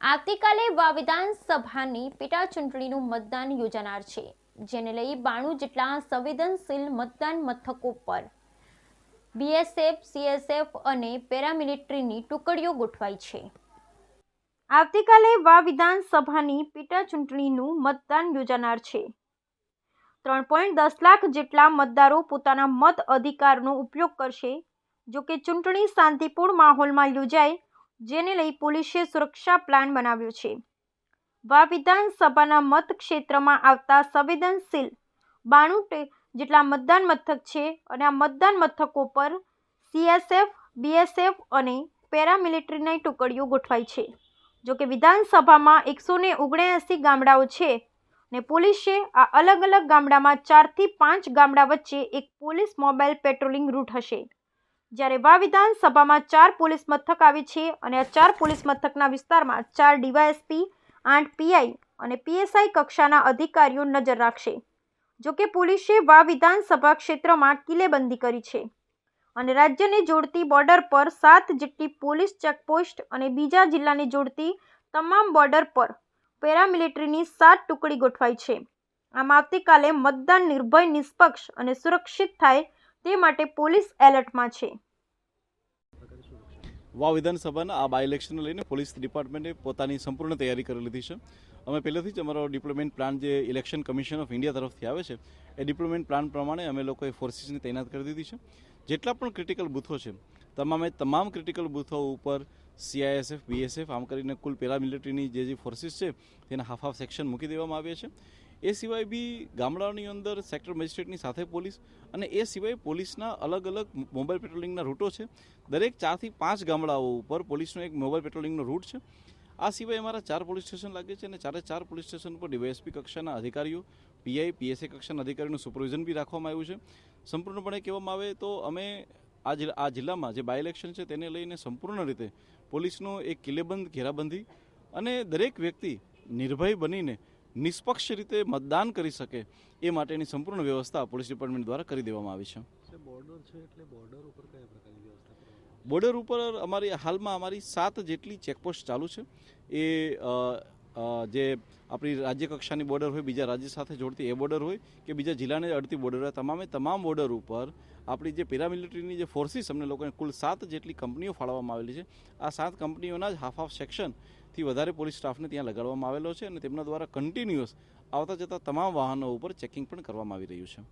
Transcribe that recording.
આવતીકાલે વા વિધાનસભાની પેટા ચૂંટણીનું મતદાન યોજાનાર છે. જેને લઈ બાણું જેટલા સંવેદનશીલ મતદાન મથકો પર બીએસએફ, સીએસએફ અને પેરામિલિટરીની ટુકડીઓ ગોઠવાઈ છે. આવતીકાલે વા વિધાનસભાની પેટા ચૂંટણીનું મતદાન યોજાનાર છે. ત્રણ પોઈન્ટ દસ લાખ જેટલા મતદારો પોતાના મત અધિકારનો ઉપયોગ કરશે. જો કે ચૂંટણી શાંતિપૂર્ણ માહોલમાં યોજાય જેને લઈ પોલીસે સુરક્ષા પ્લાન બનાવ્યો છે. વા વિધાનસભાના મતક્ષેત્રમાં આવતા સંવેદનશીલ બાણું જેટલા મતદાન મથક છે અને આ મતદાન મથકો પર સીએસએફ, બીએસએફ અને પેરામિલિટરીની ટુકડીઓ ગોઠવાઈ છે. જોકે વિધાનસભામાં એકસો ને ઓગણએંસી ગામડાઓ છે ને પોલીસે આ અલગ અલગ ગામડામાં ચારથી પાંચ ગામડા વચ્ચે એક પોલીસ મોબાઈલ પેટ્રોલિંગ રૂટ હશે. જ્યારે વા વિધાનસભામાં ચાર પોલીસ મથક આવે છે અને આ ચાર પોલીસ મથકના વિસ્તારમાં ચાર ડીવાયએસપી, આઠ પીઆઈ અને પીએસઆઈ કક્ષાના અધિકારીઓ નજર રાખશે. જોકે પોલીસે વા વિધાનસભા ક્ષેત્રમાં કિલ્લેબંધી કરી છે અને રાજ્યને જોડતી બોર્ડર પર સાત જેટલી પોલીસ ચેકપોસ્ટ અને બીજા જિલ્લાને જોડતી તમામ બોર્ડર પર પેરામિલિટરીની સાત ટુકડી ગોઠવાઈ છે. આમ આવતીકાલે મતદાન નિર્ભય, નિષ્પક્ષ અને સુરક્ષિત થાય તે માટે પોલીસ એલર્ટમાં છે. વાવ વિધાનસભાના આ બાય ઇલેક્શનને લઈને પોલીસ ડિપાર્ટમેન્ટે પોતાની સંપૂર્ણ તૈયારી કરી લીધી છે. અમે પહેલેથી જ અમારો ડિપ્લોયમેન્ટ પ્લાન જે ઇલેક્શન કમિશન ઓફ ઇન્ડિયા તરફથી આવે છે, એ ડિપ્લોયમેન્ટ પ્લાન પ્રમાણે અમે લોકોએ ફોર્સીસને તૈનાત કરી દીધી છે. જેટલા પણ ક્રિટિકલ બૂથો છે, તમામે તમામ ક્રિટિકલ બૂથો ઉપર સીઆઈએસએફ બીએસએફ આમ કરીને કુલ પેરામિલિટરીની જે જે ફોર્સિસ છે, તેના હાફ હાફ સેક્શન મૂકી દેવામાં આવ્યા છે. એ સિવાય બી ગામડાઓની અંદર સેક્ટર મેજિસ્ટ્રેટની સાથે પોલીસ અને એ સિવાય પોલીસના અલગ અલગ મોબાઈલ પેટ્રોલિંગના રૂટો છે. દરેક ચારથી પાંચ ગામડાઓ ઉપર પોલીસનો એક મોબાઈલ પેટ્રોલિંગનો રૂટ છે. આ સિવાય અમારા ચાર પોલીસ સ્ટેશન લાગે છે અને ચારે ચાર પોલીસ સ્ટેશન ઉપર ડીવાયએસપી કક્ષાના અધિકારીઓ પીઆઈ પીએસએ કક્ષાના અધિકારીનું સુપરવિઝન બી રાખવામાં આવ્યું છે. સંપૂર્ણપણે કહેવામાં આવે તો અમે આ જિલ્લા આ જિલ્લામાં જે બાય ઇલેક્શન છે તેને લઈને સંપૂર્ણ રીતે પોલીસનો એક કિલ્લેબંધ ઘેરાબંધી અને દરેક વ્યક્તિ નિર્ભય બનીને નિષ્પક્ષ રીતે મતદાન કરી શકે એ માટેની સંપૂર્ણ વ્યવસ્થા પોલીસ ડિપાર્ટમેન્ટ દ્વારા કરી દેવામાં આવી છે. બોર્ડર છે એટલે બોર્ડર ઉપર કયા પ્રકારની વ્યવસ્થા બોર્ડર ઉપર અમારી હાલમાં અમારી સાત જેટલી ચેકપોસ્ટ ચાલુ છે. એ જે આપણી રાજ્ય કક્ષાની બોર્ડર હોય, બીજા રાજ્ય સાથે જોડતી એ બોર્ડર હોય કે બીજા જિલ્લાને અડતી બોર્ડર હોય. તમામે તમામ બોર્ડર ઉપર આપણી જે પેરામિલિટરીની જે ફોર્સીસ અમને લોકોને કુલ સાત જેટલી કંપનીઓ ફાળવવામાં આવેલી છે. આ સાત કંપનીઓના જ હાફ હાફ સેક્શનથી વધારે પોલીસ સ્ટાફને ત્યાં લગાડવામાં આવેલો છે અને તેમના દ્વારા કન્ટિન્યુઅસ આવતા જતા તમામ વાહનો ઉપર ચેકિંગ પણ કરવામાં આવી રહ્યું છે.